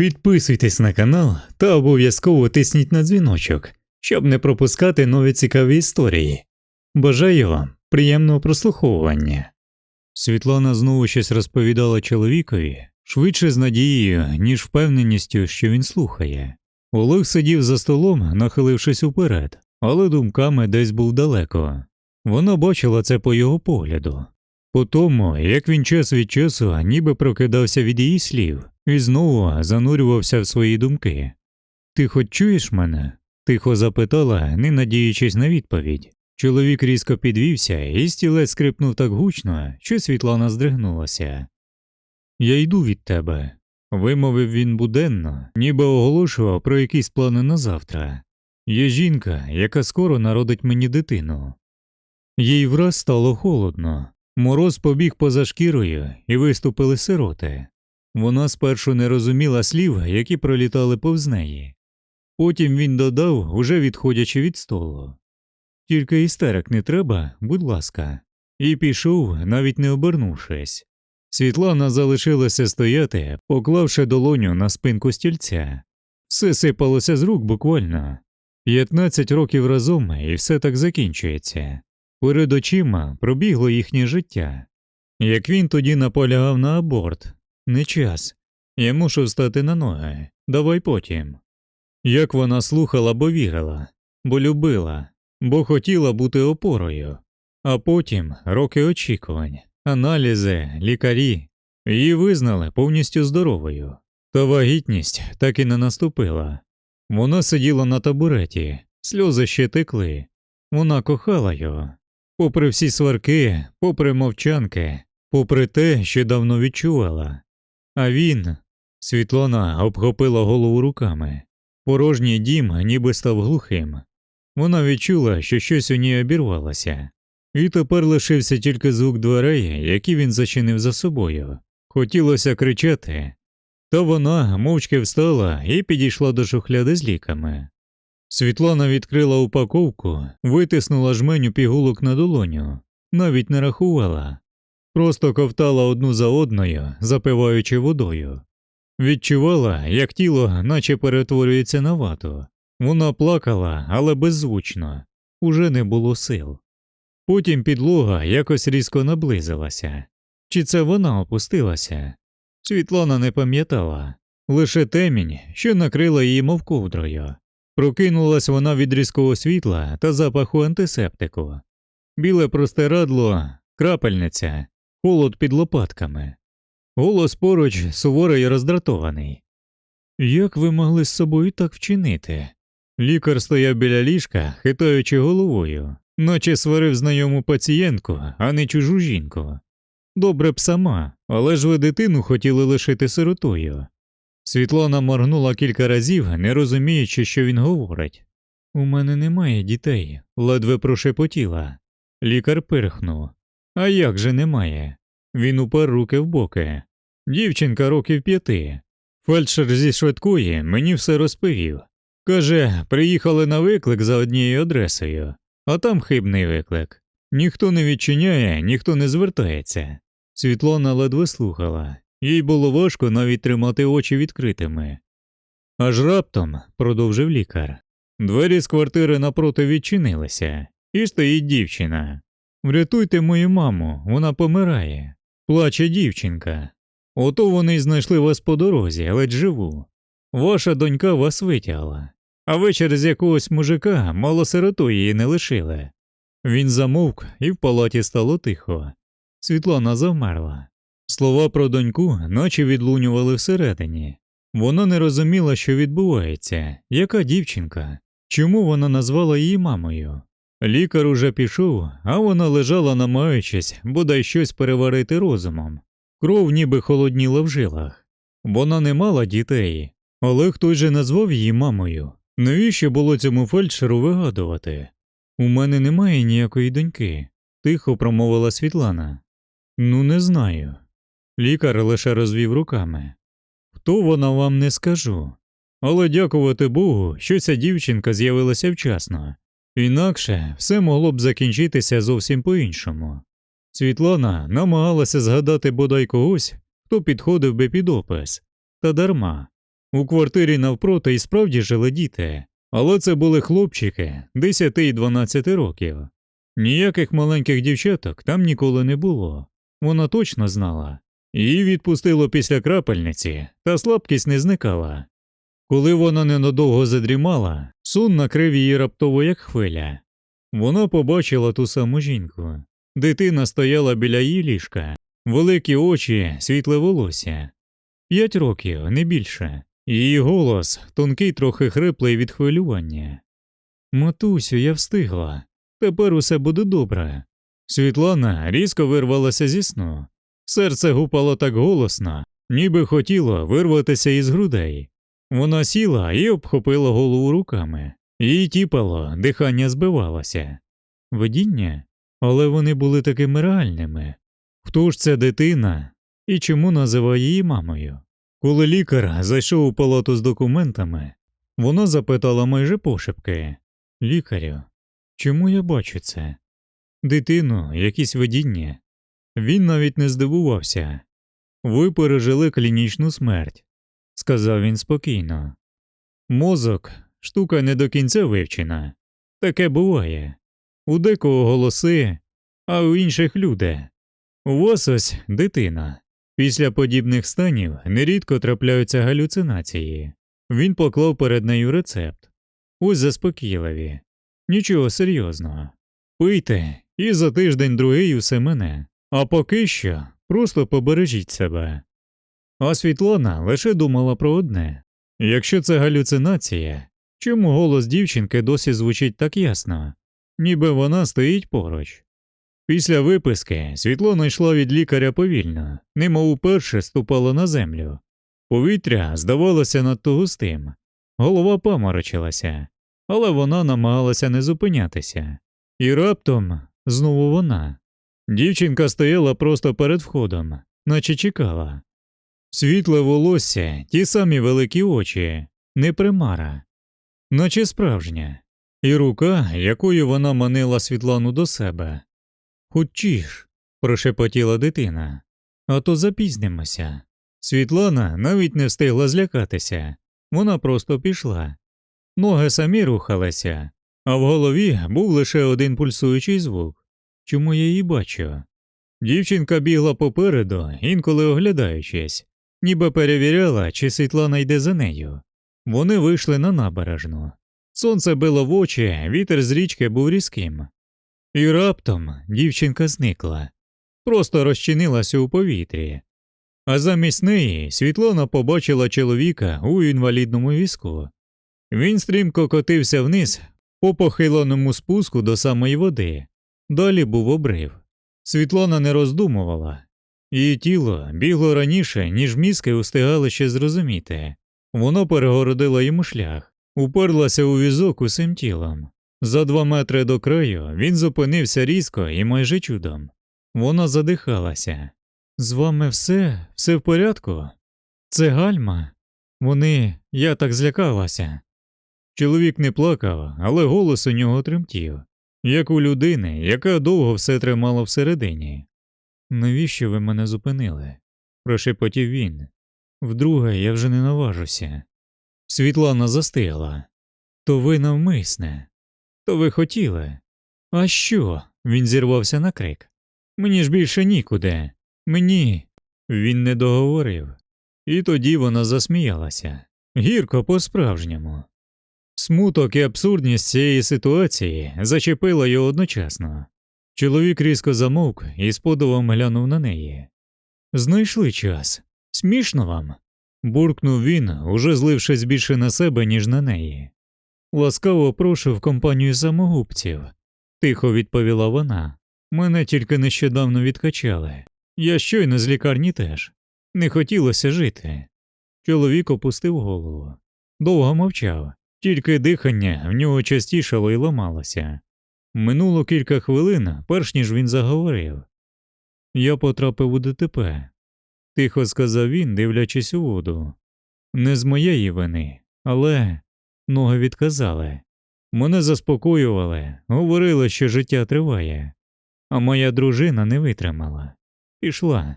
Підписуйтесь на канал та обов'язково тисніть на дзвіночок, щоб не пропускати нові цікаві історії. Бажаю вам приємного прослуховування. Світлана знову щось розповідала чоловікові, швидше з надією, ніж впевненістю, що він слухає. Олег сидів за столом, нахилившись уперед, але думками десь був далеко. Вона бачила це по його погляду, по тому, як він час від часу ніби прокидався від її слів і знову занурювався в свої думки. Ти хоч чуєш мене? тихо запитала, не надіючись на відповідь. Чоловік різко підвівся, і стілець скрипнув так гучно, що Світлана здригнулася. Я йду від тебе, вимовив він буденно, ніби оголошував про якісь плани на завтра. Є жінка, яка скоро народить мені дитину. Їй враз стало холодно, мороз побіг поза шкірою і виступили сироти. Вона спершу не розуміла слів, які пролітали повз неї. Потім він додав, уже відходячи від столу. Тільки істерик не треба, будь ласка, і пішов, навіть не обернувшись. Світлана залишилася стояти, поклавши долоню на спинку стільця. Все сипалося з рук буквально. П'ятнадцять років разом і все так закінчується. Перед очима пробігло їхнє життя. Як він тоді наполягав на аборт, не час. Я мушу встати на ноги, давай потім. Як вона слухала, бо вірила, бо любила, бо хотіла бути опорою, а потім роки очікувань, аналізи, лікарі її визнали повністю здоровою. Та вагітність так і не наступила. Вона сиділа на табуреті, сльози ще текли. Вона кохала його. Попри всі сварки, попри мовчанки, попри те, що давно відчувала. А він. Світлана обхопила голову руками. Порожній дім ніби став глухим. Вона відчула, що щось у ній обірвалося, і тепер лишився тільки звук дверей, які він зачинив за собою. Хотілося кричати, та вона мовчки встала і підійшла до шухляди з ліками. Світлана відкрила упаковку, витиснула жменю пігулок на долоню, навіть не рахувала, просто ковтала одну за одною, запиваючи водою. Відчувала, як тіло наче перетворюється на вату. Вона плакала, але беззвучно, уже не було сил. Потім підлога якось різко наблизилася. Чи це вона опустилася? Світлана не пам'ятала, лише темінь, що накрила її мов ковдрою. Прокинулась вона від різкого світла та запаху антисептику. Біле простирадло, крапельниця, холод під лопатками. Голос поруч суворий і роздратований. Як ви могли з собою так вчинити? Лікар стояв біля ліжка, хитаючи головою, наче сварив знайому пацієнтку, а не чужу жінку. Добре б сама, але ж ви дитину хотіли лишити сиротою. Світлана моргнула кілька разів, не розуміючи, що він говорить. У мене немає дітей, ледве прошепотіла. Лікар пирхнув. А як же немає? Він упер руки в боки. Дівчинка років п'яти. Фельдшер зі швидкої мені все розповів. Каже, приїхали на виклик за однією адресою, а там хибний виклик. Ніхто не відчиняє, ніхто не звертається. Світлана ледве слухала, їй було важко навіть тримати очі відкритими. Аж раптом, продовжив лікар, двері з квартири напроти відчинилися, і стоїть дівчина. Врятуйте мою маму, вона помирає. Плаче дівчинка. Ото вони й знайшли вас по дорозі, ледь живу. Ваша донька вас витягла, а ви через якогось мужика мало сироту її не лишили. Він замовк, і в палаті стало тихо. Світлана завмерла. Слова про доньку наче відлунювали всередині. Вона не розуміла, що відбувається, яка дівчинка, чому вона назвала її мамою. Лікар уже пішов, а вона лежала, намагаючись бодай щось переварити розумом. Кров ніби холодніла в жилах. Вона не мала дітей, але хтось же назвав її мамою. Навіщо було цьому фельдшеру вигадувати? У мене немає ніякої доньки, тихо промовила Світлана. Ну, не знаю. Лікар лише розвів руками. Хто вона вам не скажу. Але дякувати Богу, що ця дівчинка з'явилася вчасно. Інакше все могло б закінчитися зовсім по-іншому. Світлана намагалася згадати бодай когось, хто підходив би під опис, та дарма. У квартирі навпроти і справді жили діти, але це були хлопчики 10 і 12 років. Ніяких маленьких дівчаток там ніколи не було. Вона точно знала. Її відпустило після крапельниці, та слабкість не зникала. Коли вона ненадовго задрімала, сон накрив її раптово як хвиля. Вона побачила ту саму жінку. Дитина стояла біля її ліжка, великі очі, світле волосся. П'ять років, не більше. Її голос тонкий, трохи хриплий від хвилювання. Матусю, я встигла. Тепер усе буде добре. Світлана різко вирвалася зі сну. Серце гупало так голосно, ніби хотіло вирватися із грудей. Вона сіла і обхопила голову руками. Її тіпало, дихання збивалося. Видіння? Але вони були такими реальними. Хто ж ця дитина і чому називає її мамою? Коли лікар зайшов у палату з документами, вона запитала майже пошепки Лікарю, чому я бачу це? Дитину, якісь видіння. Він навіть не здивувався. Ви пережили клінічну смерть, сказав він спокійно. Мозок штука не до кінця вивчена. Таке буває. У декого голоси, а у інших люди. У вас ось дитина. Після подібних станів нерідко трапляються галюцинації. Він поклав перед нею рецепт. Ось заспокійливі. Нічого серйозного. Пийте, і за тиждень другий усе мене. А поки що просто побережіть себе. А Світлана лише думала про одне якщо це галюцинація, чому голос дівчинки досі звучить так ясно, ніби вона стоїть поруч. Після виписки Світлана йшла від лікаря повільно, немов уперше ступала на землю. Повітря здавалося надто густим, голова паморочилася, але вона намагалася не зупинятися. І раптом знову вона. Дівчинка стояла просто перед входом, наче чекала. Світле волосся, ті самі великі очі, не примара, наче справжня, і рука, якою вона манила Світлану до себе. Хочіш, прошепотіла дитина, а то запізнимося. Світлана навіть не встигла злякатися, вона просто пішла. Ноги самі рухалися, а в голові був лише один пульсуючий звук. Чому я її бачу? Дівчинка бігла попереду, інколи оглядаючись, ніби перевіряла, чи Світлана йде за нею. Вони вийшли на набережну. Сонце било в очі, вітер з річки був різким. І раптом дівчинка зникла, просто розчинилася у повітрі. А замість неї Світлана побачила чоловіка у інвалідному візку. Він стрімко котився вниз по похиленому спуску до самої води. Далі був обрив. Світлана не роздумувала. Її тіло бігло раніше, ніж мізки устигали ще зрозуміти. Воно перегородило йому шлях, уперлася у візок усім тілом. За два метри до краю він зупинився різко і майже чудом. Вона задихалася. З вами все, все в порядку? Це гальма? Вони, я так злякалася. Чоловік не плакав, але голос у нього тремтів, як у людини, яка довго все тримала всередині. Навіщо ви мене зупинили? прошепотів він. Вдруге, я вже не наважуся. Світлана застигла. То ви навмисне, то ви хотіли. А що? Він зірвався на крик. Мені ж більше нікуди. Мені. Він не договорив. І тоді вона засміялася. Гірко по-справжньому. Смуток і абсурдність цієї ситуації зачепила його одночасно. Чоловік різко замовк і з подивом глянув на неї. Знайшли час. Смішно вам? буркнув він, уже злившись більше на себе, ніж на неї. Ласкаво прошу компанію самогубців, тихо відповіла вона. Мене тільки нещодавно відкачали. Я щойно з лікарні теж. Не хотілося жити. Чоловік опустив голову. Довго мовчав, тільки дихання в нього частішало і ламалося. Минуло кілька хвилин, перш ніж він заговорив. Я потрапив у ДТП, тихо сказав він, дивлячись у воду. Не з моєї вини, але ноги відказали. Мене заспокоювали, говорили, що життя триває, а моя дружина не витримала. Пішла.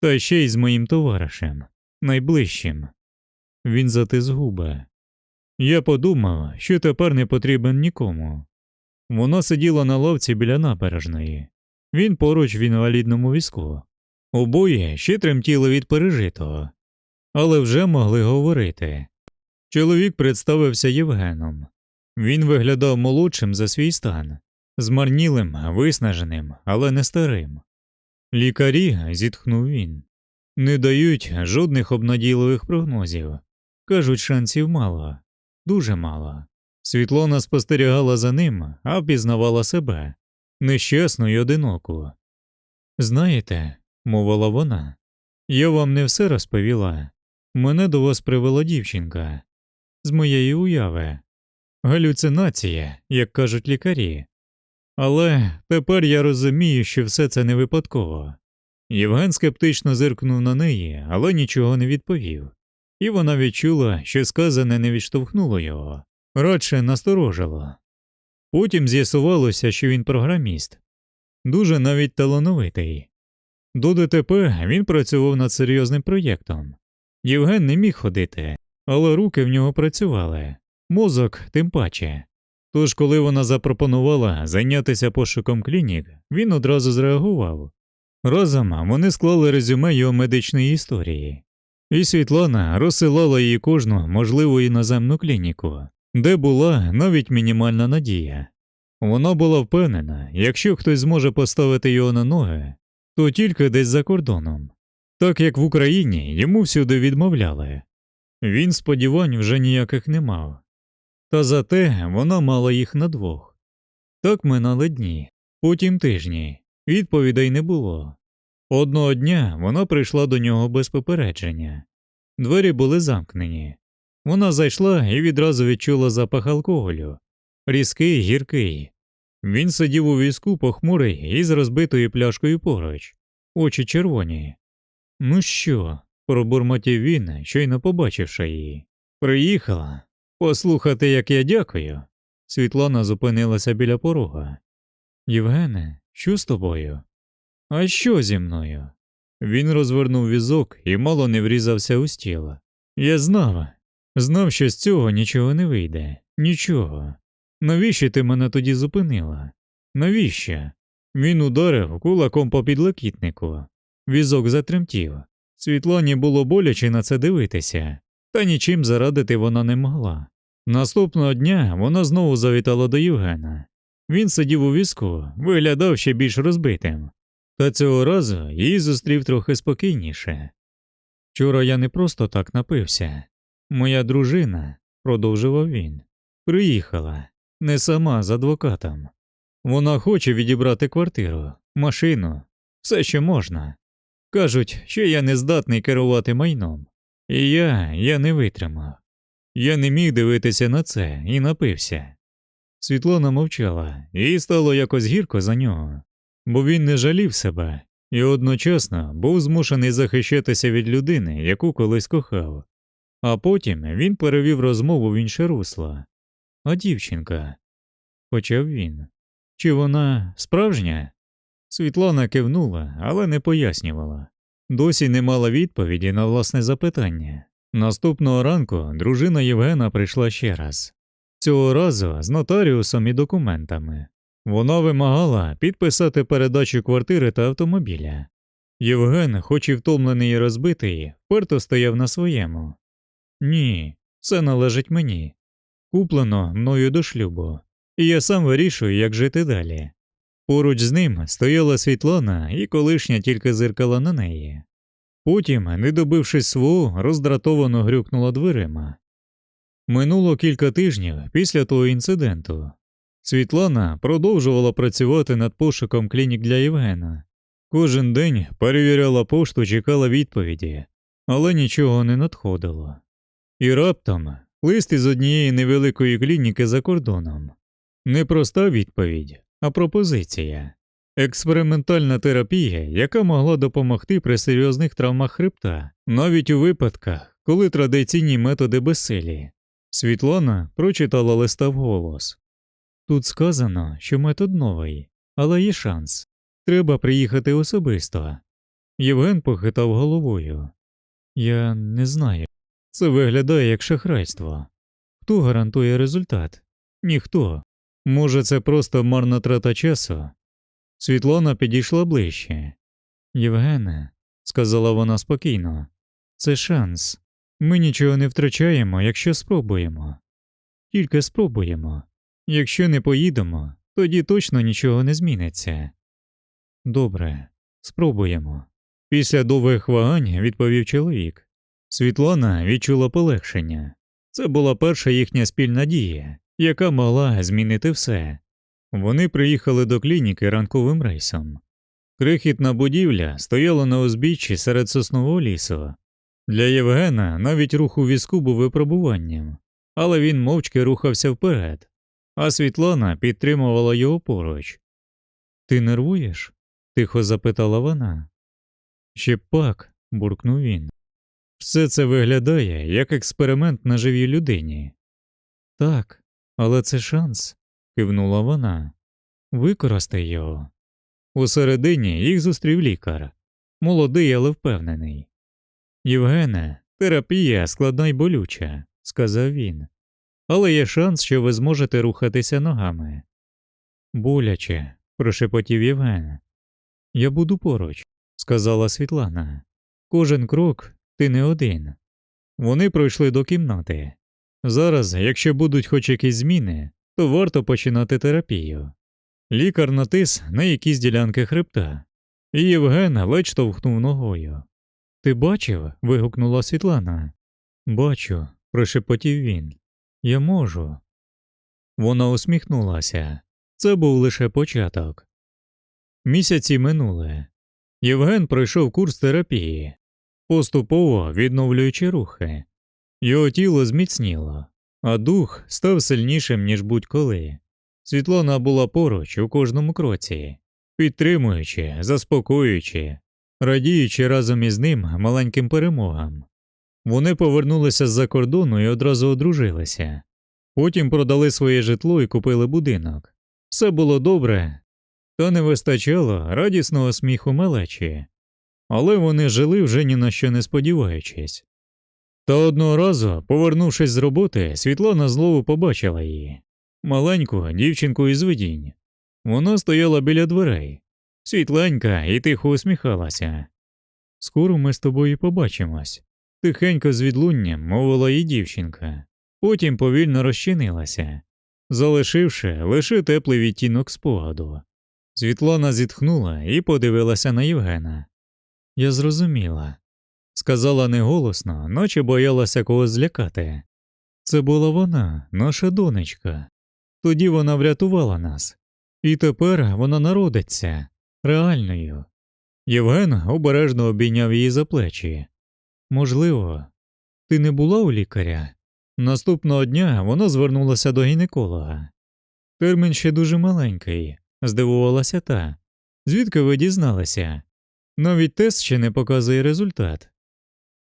Та ще й з моїм товаришем, найближчим. Він затис губи. Я подумав, що тепер не потрібен нікому. Вона сиділа на лавці біля набережної. Він поруч в інвалідному візку. Обоє ще тремтіли від пережитого, але вже могли говорити. Чоловік представився Євгеном. Він виглядав молодшим за свій стан, змарнілим, виснаженим, але не старим. Лікарі, зітхнув він, не дають жодних обнадійливих прогнозів. Кажуть, шансів мало, дуже мало. Світлана спостерігала за ним, а впізнавала себе нещасну й одиноку. Знаєте, мовила вона, я вам не все розповіла. Мене до вас привела дівчинка з моєї уяви, галюцинація, як кажуть лікарі. Але тепер я розумію, що все це не випадково. Євген скептично зиркнув на неї, але нічого не відповів, і вона відчула, що сказане не відштовхнуло його, радше насторожило. Потім з'ясувалося, що він програміст, дуже навіть талановитий. До ДТП він працював над серйозним проєктом. Євген не міг ходити, але руки в нього працювали, мозок тим паче. Тож, коли вона запропонувала зайнятися пошуком клінік, він одразу зреагував. Разом вони склали резюме його медичної історії, і Світлана розсилала їй кожну можливу іноземну клініку, де була навіть мінімальна надія. Вона була впевнена, якщо хтось зможе поставити його на ноги, то тільки десь за кордоном, так як в Україні йому всюди відмовляли. Він сподівань вже ніяких не мав. Та зате вона мала їх на двох. Так минали дні, потім тижні, відповідей не було. Одного дня вона прийшла до нього без попередження. Двері були замкнені. Вона зайшла і відразу відчула запах алкоголю різкий, гіркий. Він сидів у візку похмурий із розбитою пляшкою поруч, очі червоні. Ну що? пробурмотів він, щойно побачивши її. Приїхала. Послухати, як я дякую. Світлана зупинилася біля порога. Євгене, що з тобою? А що зі мною? Він розвернув візок і мало не врізався у стіл. Я знав, знав, що з цього нічого не вийде, нічого. Навіщо ти мене тоді зупинила? Навіщо? Він ударив кулаком по підлокітнику. Візок затремтів. Світлані було боляче на це дивитися, та нічим зарадити вона не могла. Наступного дня вона знову завітала до Євгена. Він сидів у візку, виглядав ще більш розбитим, та цього разу її зустрів трохи спокійніше. Вчора я не просто так напився. Моя дружина, продовжував він, приїхала не сама з адвокатом. Вона хоче відібрати квартиру, машину, все, що можна. Кажуть, що я не здатний керувати майном. І я, я не витримав. Я не міг дивитися на це і напився. Світлана мовчала, їй стало якось гірко за нього, бо він не жалів себе і одночасно був змушений захищатися від людини, яку колись кохав. А потім він перевів розмову в інше русло. А дівчинка, почав він. Чи вона справжня? Світлана кивнула, але не пояснювала. Досі не мала відповіді на власне запитання. Наступного ранку дружина Євгена прийшла ще раз. Цього разу з нотаріусом і документами. Вона вимагала підписати передачу квартири та автомобіля. Євген, хоч і втомлений і розбитий, вперто стояв на своєму. Ні, це належить мені. Куплено мною до шлюбу, і я сам вирішую, як жити далі. Поруч з ним стояла Світлана і колишня тільки зиркала на неї. Потім, не добившись свого, роздратовано грюкнула дверима. Минуло кілька тижнів після того інциденту. Світлана продовжувала працювати над пошуком клінік для Євгена. Кожен день перевіряла пошту, чекала відповіді, але нічого не надходило. І раптом лист із однієї невеликої клініки за кордоном. Не проста відповідь, а пропозиція. Експериментальна терапія, яка могла допомогти при серйозних травмах хребта, навіть у випадках, коли традиційні методи безсилі. Світлана прочитала листа вголос. Тут сказано, що метод новий, але є шанс. Треба приїхати особисто. Євген похитав головою. Я не знаю. Це виглядає як шахрайство. Хто гарантує результат? Ніхто. Може, це просто марна трата часу? Світлана підійшла ближче. Євгене, сказала вона спокійно, це шанс. Ми нічого не втрачаємо, якщо спробуємо. Тільки спробуємо. Якщо не поїдемо, тоді точно нічого не зміниться. Добре, спробуємо. Після довгих вагань відповів чоловік. Світлана відчула полегшення. Це була перша їхня спільна дія, яка могла змінити все. Вони приїхали до клініки ранковим рейсом. Крихітна будівля стояла на узбіччі серед соснового лісу. Для Євгена навіть рух у візку був випробуванням, але він мовчки рухався вперед, а Світлана підтримувала його поруч. Ти нервуєш? тихо запитала вона. Ще пак, буркнув він. Все це виглядає як експеримент на живій людині. Так, але це шанс, кивнула вона. Використай його. Усередині їх зустрів лікар, молодий, але впевнений. Євгене, терапія складна й болюча, сказав він. Але є шанс, що ви зможете рухатися ногами. Боляче, прошепотів Євген. Я буду поруч, сказала Світлана. Кожен крок ти не один. Вони пройшли до кімнати. Зараз, якщо будуть хоч якісь зміни, то варто починати терапію. Лікар натис на якісь ділянки хребта, і Євген ледь штовхнув ногою. Ти бачив? вигукнула Світлана. Бачу, прошепотів він. Я можу. Вона усміхнулася. Це був лише початок. Місяці минули. Євген пройшов курс терапії, поступово відновлюючи рухи. Його тіло зміцніло, а дух став сильнішим, ніж будь-коли. Світлана була поруч у кожному кроці, підтримуючи, заспокоюючи, радіючи разом із ним маленьким перемогам. Вони повернулися з-за кордону і одразу одружилися. Потім продали своє житло і купили будинок. Все було добре, та не вистачало радісного сміху малечі, але вони жили вже ні на що не сподіваючись. Та одного разу, повернувшись з роботи, Світлана знову побачила її маленьку дівчинку із видінь. Вона стояла біля дверей, світленька і тихо усміхалася. Скоро ми з тобою побачимось. Тихенько з відлунням мовила їй дівчинка, потім повільно розчинилася, залишивши лише теплий відтінок спогаду. Світлана зітхнула і подивилася на Євгена. Я зрозуміла, сказала неголосно, наче боялася когось злякати. Це була вона, наша донечка. Тоді вона врятувала нас, і тепер вона народиться реальною. Євген обережно обійняв її за плечі. Можливо, ти не була у лікаря? Наступного дня вона звернулася до гінеколога. Термін ще дуже маленький, здивувалася та. Звідки ви дізналися? Навіть тест ще не показує результат.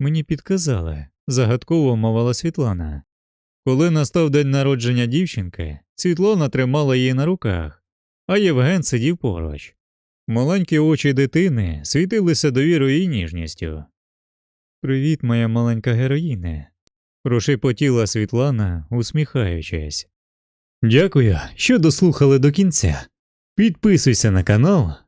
Мені підказали, загадково мовила Світлана. Коли настав день народження дівчинки, Світлана тримала її на руках, а Євген сидів поруч. Маленькі очі дитини світилися довірою і ніжністю. Привіт, моя маленька героїне, прошепотіла Світлана, усміхаючись. Дякую, що дослухали до кінця. Підписуйся на канал